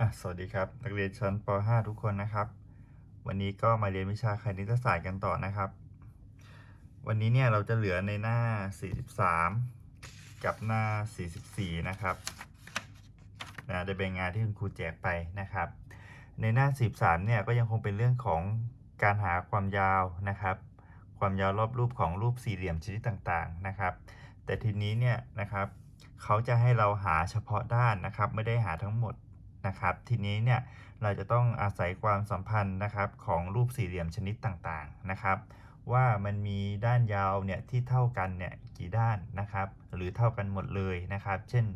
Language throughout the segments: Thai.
อะสวัสดีครับ นักเรียนชั้นป .5 ทุกคนนะครับ วันนี้ก็มาเรียนวิชาคณิตศาสตร์กันต่อนะครับ วันนี้เนี่ยเราจะเหลือในหน้า 43 กับหน้า 44 นะครับนะจะเป็นงานที่คุณครูแจกไปนะครับ ในหน้า 43 เนี่ยก็ยังคงเป็นเรื่องของการหาความยาวนะครับ ความยาวรอบรูปของรูปสี่เหลี่ยมชนิดต่างๆนะครับ แต่ทีนี้เนี่ยนะครับเขาจะให้เราหาเฉพาะด้านนะครับ ไม่ได้หาทั้งหมด นะครับ ทีนี้เนี่ยเราจะต้องอาศัยความสัมพันธ์นะครับของรูปสี่เหลี่ยมชนิดต่างๆนะครับ ว่ามันมีด้านยาวเนี่ยที่เท่ากันเนี่ยกี่ด้านนะครับ หรือเท่ากันหมดเลยนะครับ เช่น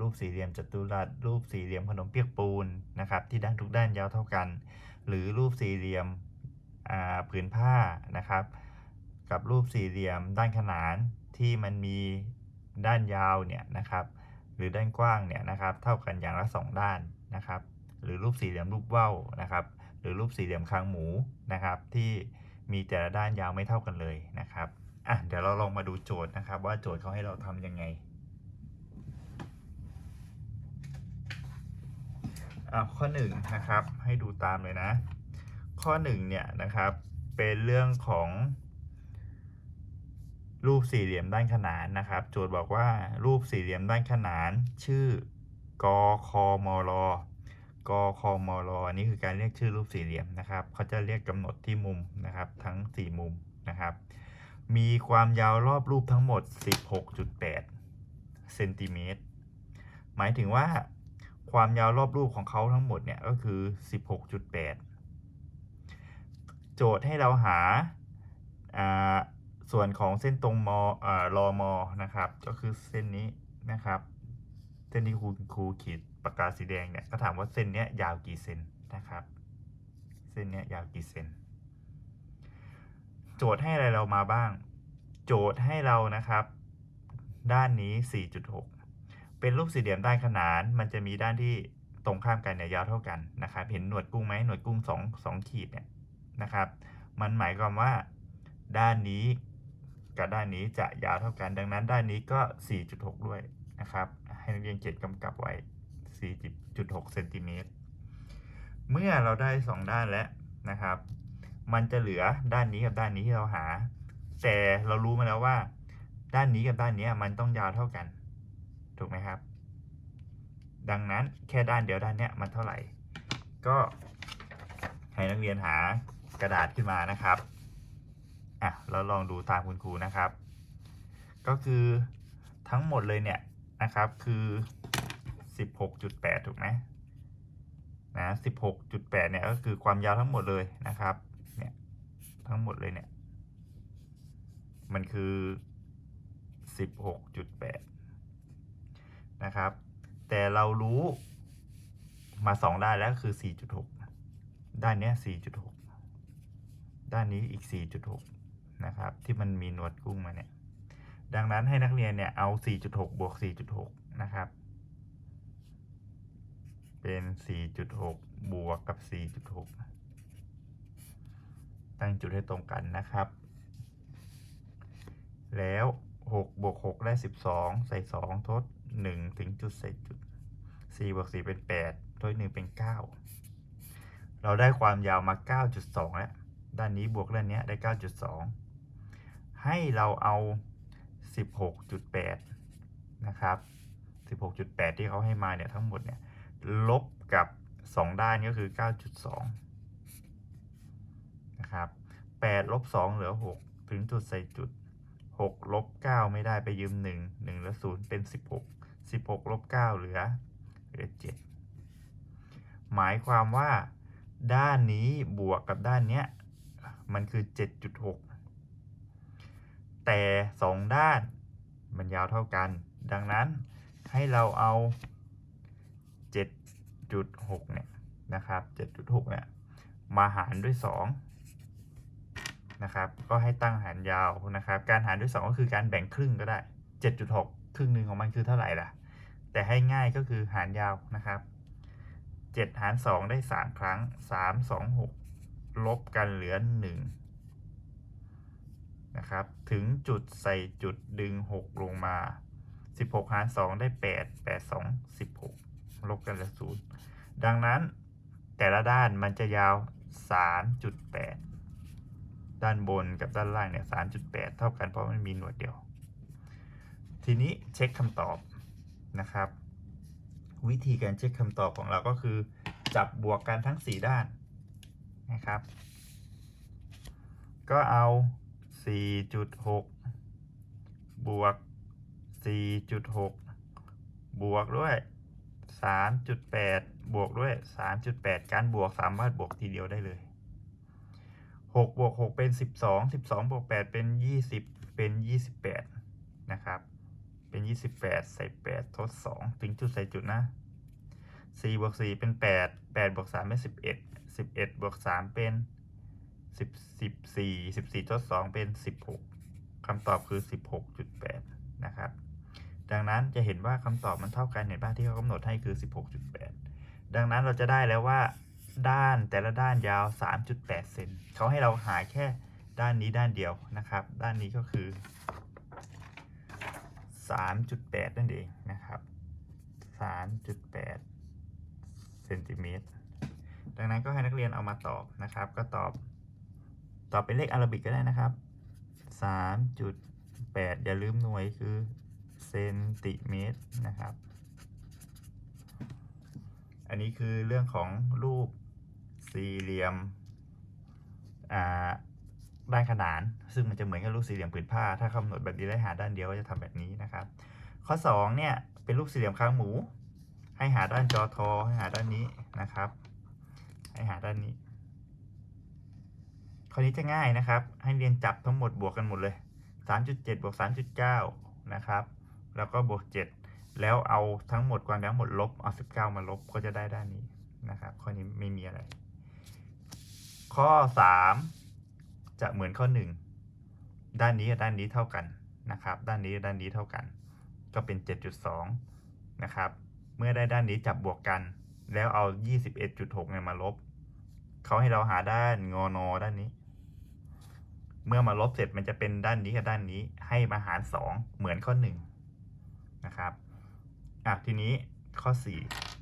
รูปสี่เหลี่ยมจัตุรัสรูปสี่เหลี่ยมขนมเปียกปูนนะครับ ที่ด้านทุกด้านยาวเท่ากัน หรือรูปสี่เหลี่ยมผืนผ้านะครับ กับรูปสี่เหลี่ยมด้านขนานที่มันมีด้านยาวเนี่ยนะครับ หรือด้านกว้างเนี่ยนะครับ เท่ากันอย่างละสองด้าน นะครับ หรือรูปสี่เหลี่ยมรูปว่าวนะครับ หรือรูปสี่เหลี่ยมคางหมูนะครับ ที่มีแต่ละด้านยาวไม่เท่ากันเลยนะครับอะเดี๋ยวเราลองมาดูโจทย์นะครับ ว่าโจทย์เขาให้เราทำยังไงอะข้อหนึ่งนะครับให้ดูตามเลยนะ ข้อหนึ่งเนี่ยนะครับเป็นเรื่องของรูปสี่เหลี่ยมด้านขนานนะครับ โจทย์บอกว่ารูปสี่เหลี่ยมด้านขนาน ชื่อ กคมรกคมรอันนี้คือการเรียกชื่อรูปสี่เหลี่ยมนะครับเขาจะเรียกกำหนดที่มุมนะครับ ทั้ง 4 มุมนะครับ มีความยาวรอบรูปทั้งหมด 16.8เซนติเมตรหมายถึงว่าความยาวรอบรูปของเขาทั้งหมดเนี่ยก็คือ 16.8 โจทย์ให้เราหาส่วนของเส้นตรงมอรอมอนะครับ ก็คือเส้นนี้นะครับ ส้นที่ครูครูขีดปากกาสีแดงเนี่ยก็ถามว่าเส้นเนี้ยยาวกี่เซนนะครับ เส้นเนี้ยยาวกี่เซนโจทย์ให้อะไรเรามาบ้าง โจทย์ให้เรานะครับ ด้านนี้ 4.6 เป็นรูปสี่เหลี่ยมด้านขนาน มันจะมีด้านที่ตรงข้ามกันเนี่ยยาวเท่ากันนะครับ เห็นหนวดกุ้งไหมหนวดกุ้งสองขีดเนี่ยนะครับ มันหมายความว่าด้านนี้กับด้านนี้จะยาวเท่ากัน ดังนั้นด้านนี้ก็ 4.6 ด้วยนะครับ ให้นักเรียนเขียนกำกับไว้4.6เซนติเมตร เมื่อเราได้ 2 ด้านแล้วนะครับ มันจะเหลือด้านนี้กับด้านนี้ที่เราหา แต่เรารู้มาแล้วว่า ด้านนี้กับด้านนี้มันต้องยาวเท่ากัน ถูกไหมครับ ดังนั้นแค่ด้านเดียวด้านเนี้ยมันเท่าไหร่ ก็ให้นักเรียนหากระดาษขึ้นมานะครับอะเราลองดูตามคุณครูนะครับ ก็คือทั้งหมดเลยเนี่ย นะครับคือ16.8ถูกไหมนะ16.8เนี่ยก็คือความยาวทั้งหมดเลยนะครับเนี่ยทั้งหมดเลยเนี่ยมันคือ16.8นะครับ แต่เรารู้มาสองด้านแล้วคือ4.6ด้านเนี้ย4.6ด้านนี้อีก4.6นะครับ ที่มันมีหนวดกุ้งมาเนี่ย ดังนั้นให้นักเรียนเนี่ยเอา 4.6 บวก 4.6 นะครับ เป็น 4.6 บวกกับ 4.6 ตั้งจุดให้ตรงกันนะครับ แล้ว 6 บวก 6 ได้ 12 ใส่ 2 ทด 1 ถึงจุดใส่จุด 4 บวก 4 เป็น 8 ทด 1 เป็น 9 เราได้ความยาวมา 9.2 แล้ว ด้านนี้บวกด้านนี้ได้ 9.2 ให้เราเอา 16.8 นะครับ 16.8 ที่เขาให้มาเนี่ยทั้งหมดเนี่ยลบกับ 2 ด้านก็คือ 9.2 นะครับ 8 ลบ 2 เหลือ 6 ถึงจุดใส่จุด 6 ลบ 9 ไม่ได้ไปยืม 1 1เหลือ 0 เป็น 16 16 ลบ 9 เหลือเหลือ 7 หมายความว่าด้านนี้บวกกับด้านเนี้ย มันคือ 7.6 แต่ 2 ด้านมันยาวเท่ากัน ดังนั้นให้เราเอา 7.6 เนี่ยนะครับ 7.6 เนี่ยมาหารด้วย 2 นะครับ ก็ให้ตั้งหารยาวนะครับ การหารด้วย 2 ก็คือการแบ่งครึ่งก็ได้ 7.6 ครึ่งหนึ่งของมันคือเท่าไหร่ล่ะ แต่ให้ง่ายก็คือหารยาวนะครับ 7 หาร 2 ได้ 3 ครั้ง 3 2 6 ลบกันเหลือ 1 นะครับ ถึงจุดใส่จุดดึง 6 ลงมา 16 หาร 2 ได้ 8 8 2 16 ลบกันเหลือ0ดังนั้นแต่ละด้านมันจะยาว 3.8 ด้านบนกับด้านล่างเนี่ย 3.8 เท่ากันเพราะมันมีหนวดเดียว ทีนี้เช็คคำตอบนะครับ วิธีการเช็คคำตอบของเราก็คือ จับบวกกันทั้ง 4 ด้านนะครับ ก็เอา 4.6 บวก 4.6 บวกด้วย 3.8 บวกด้วย 3.8 การบวกสามารถบวกทีเดียวได้เลย6บวก6เป็น 12 12บวก8เป็น 20 เป็น 28 นะครับ เป็น 28 ใส่ 8 ทด 2 ถึงจุดใส่จุดนะ4บวก4เป็น 8 8บวก3เป็น 11 11บวก3เป็น 10 14 14ทด2เป็น16คำตอบคือ16.8นะครับ ดังนั้นจะเห็นว่าคำตอบมันเท่ากันเห็นป่ะที่เขากำหนดให้คือ16.8ดังนั้นเราจะได้แล้วว่า ด้านแต่ละด้านยาว3.8เซนเขาให้เราหาแค่ด้านนี้ด้านเดียวนะครับ ด้านนี้ก็คือ3.8นั่นเองนะครับ3.8เซนติเมตรดังนั้นก็ให้นักเรียนเอามาตอบนะครับ ก็ตอบ ต่อเป็นเลขอารบิกก็ได้นะครับ 3.8 อย่าลืมหน่วยคือเซนติเมตรนะครับ อันนี้คือเรื่องของรูปสี่เหลี่ยมด้านขนาน ซึ่งมันจะเหมือนกับรูปสี่เหลี่ยมผืนผ้า ถ้าคำหนดแบบนี้ได้หาด้านเดียวก็จะทำแบบนี้นะครับ ข้อ2เนี่ยเป็นรูปสี่เหลี่ยมค้างหมู ให้หาด้านจอทอให้หาด้านนี้นะครับ ให้หาด้านนี้ ข้อนี้จะง่ายนะครับ ให้เรียนจับทั้งหมดบวกกันหมดเลย 3.7บวก3.9 นะครับ แล้วก็บวก 7 แล้วเอาทั้งหมดความยาวหมดลบ เอา 19 มาลบก็จะได้ด้านนี้นะครับ ข้อนี้ไม่มีอะไร ข้อ 3 จะเหมือนข้อ 1 ด้านนี้กับด้านนี้เท่ากันนะครับ ด้านนี้ด้านนี้เท่ากัน ก็เป็น 7.2 นะครับ เมื่อได้ด้านนี้จับบวกกัน แล้วเอา 21.6เนี่ยมาลบเขาให้เราหาด้านงอนอด้านนี้ เมื่อมาลบเสร็จมันจะเป็นด้านนี้กับด้านนี้ให้มาหาร 2 เหมือนข้อ1นะครับอะทีนี้ข้อ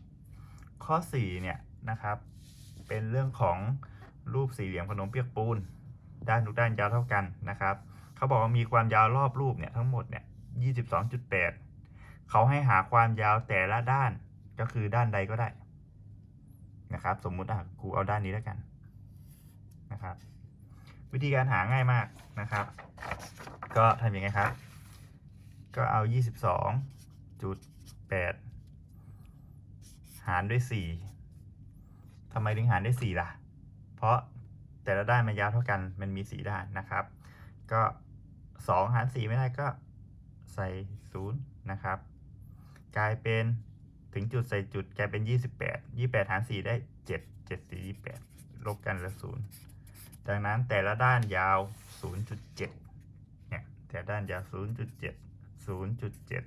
4 ข้อ4เนี่ยนะครับ เป็นเรื่องของรูปสี่เหลี่ยมขนมเปียกปูน ด้านทุกด้านยาวเท่ากันนะครับเขาบอกว่ามีความยาวรอบรูปเนี่ยทั้งหมดเนี่ย22.8 เขาให้หาความยาวแต่ละด้านก็คือด้านใดก็ได้นะครับ สมมุติอะครูเอาด้านนี้แล้วกันนะครับ วิธีการหาง่ายมากนะครับ ก็ทำยังไงครับ ก็เอา 22.8 หารด้วย 4ทำไมถึงหารด้วย 4 ล่ะ เพราะแต่ละด้านมันยาวเท่ากันมันมี 4 ด้านนะครับ ก็ 2 หาร 4 ไม่ได้ก็ใส่ 0 นะครับ กลายเป็นถึงจุดใส่จุดกลายเป็น 28 28 หาร 4 ได้ 7 7 4 28 ลบกันเหลือ0 ดังนั้นแต่ละด้านยาว 0.7 เนี่ย แต่ด้านยาว 0.7 0.7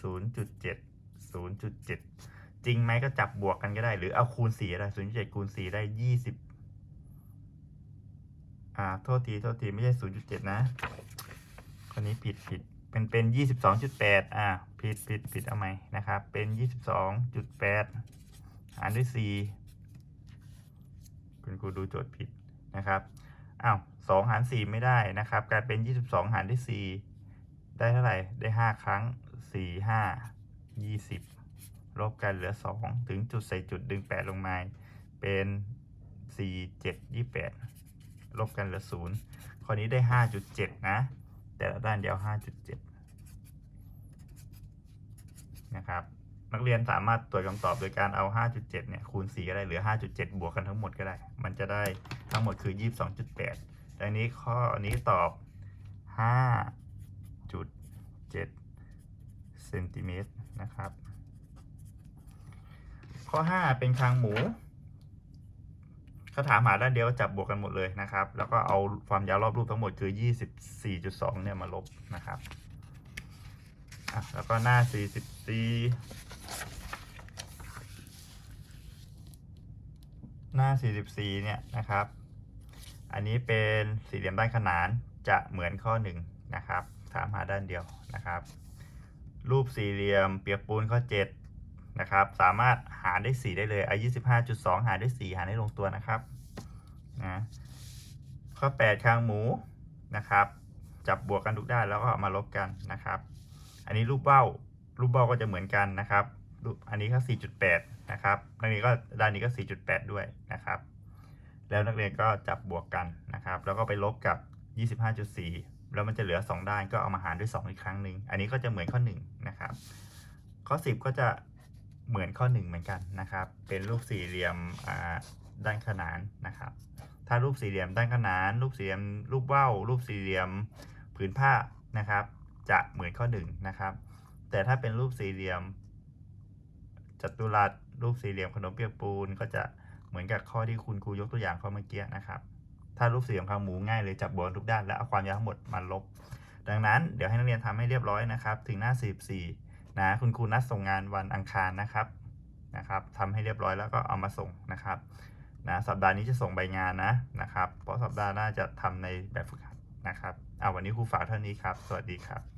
0.7 0.7 จริงไหมก็จับบวกกันก็ได้ หรือเอาคูณ4ก็ได้ 0.7 คูณ 4 ได้ 20 อ่า โทษที โทษที ไม่ใช่ 0.7 นะ คนนี้ผิดผิด เป็นเป็น 22.8 อ่า ผิดผิดผิดเอาใหมนะครับ เป็น 22.8 หารด้วย 4 คุณครูดูโจทย์ผิด นะครับอ้าว2หาร4ไม่ได้นะครับ กลายเป็น22หารด้วย4ได้เท่าไหร่ได้5ครั้ง4 5 20ลบกันเหลือ2ถึงจุดใส่จุดดึง8ลงมาเป็น4 7 28ลบกันเหลือ0ข้อนี้ได้5.7นะ แต่ละด้านเดียว5.7นะครับ นักเรียนสามารถตรวจคำตอบโดยการเอา 5.7 เนี่ยคูณ 4 ก็ได้หลือ 5.7 บวกกันทั้งหมดก็ได้ มันจะได้ทั้งหมดคือ 22.8ดังนี้ข้อนี้ตอบ 5.7 เซนติเมตรนะครับ ข้อ 5 เป็นคางหมูเขาถามหาด้านเดียวจับบวกกันหมดเลยนะครับ แล้วก็เอาความยาวรอบรูปทั้งหมดคือ 24.2 เนี่ยมาลบนะครับแล้วก็หน้า 44 หน้า 44 เนี่ยนะครับ อันนี้เป็นสี่เหลี่ยมด้านขนานจะเหมือนข้อ1นะครับถามหาด้านเดียวนะครับ รูปสี่เหลี่ยมเปียกปูนข้อ7นะครับสามารถหารได้ 4 ได้เลยไอ้25.2 หารได้ 4 หารได้ลงตัวนะครับนะข้อ 8 คางหมูนะครับจับบวกกันทุกด้านแล้วก็เอามาลบกันนะครับ อันนี้รูปเบ้ารูปเบ้าก็จะเหมือนกันนะครับ อันนี้ก็ 4.8 นะครับอันนี้ก็ด้านนี้ก็ 4.8 ด้วยนะครับ แล้วนักเรียนก็จับบวกกันนะครับ แล้วก็ไปลบกับ 25.4 แล้วมันจะเหลือ 2 ด้านก็เอามาหารด้วย 2 อีกครั้งหนึ่ง อันนี้ก็จะเหมือนข้อ 1 นะครับ ข้อ 10 ก็จะเหมือนข้อ 1 เหมือนกันนะครับ เป็นรูปสี่เหลี่ยมด้านขนานนะครับ ถ้ารูปสี่เหลี่ยมด้านขนาน รูปสี่เหลี่ยมรูปเบ้ารูปสี่เหลี่ยมผืนผ้านะครับ จะเหมือนข้อ1นะครับ แต่ถ้าเป็นรูปสี่เหลี่ยม จัตุรัสรูปสี่เหลี่ยมขนมเปียกปูนก็จะเหมือนกับข้อที่คุณครูยกตัวอย่างข้อเมื่อกี้นะครับ ถ้ารูปสี่เหลี่ยมคางหมูง่ายเลยจับบวกทุกด้านแล้วเอาความยาวทั้งหมดมาลบ ดังนั้นเดี๋ยวให้นักเรียนทำให้เรียบร้อยนะครับ ถึงหน้า44นะคุณครูนัดส่งงานวันอังคารนะครับนะครับทำให้เรียบร้อยแล้วก็เอามาส่งนะครับนะสัปดาห์นี้จะส่งใบงานนะนะครับ เพราะสัปดาห์หน้าจะทำในแบบฝึกหัดนะครับเอาวันนี้ครูฝากเท่านี้ครับ สวัสดีครับ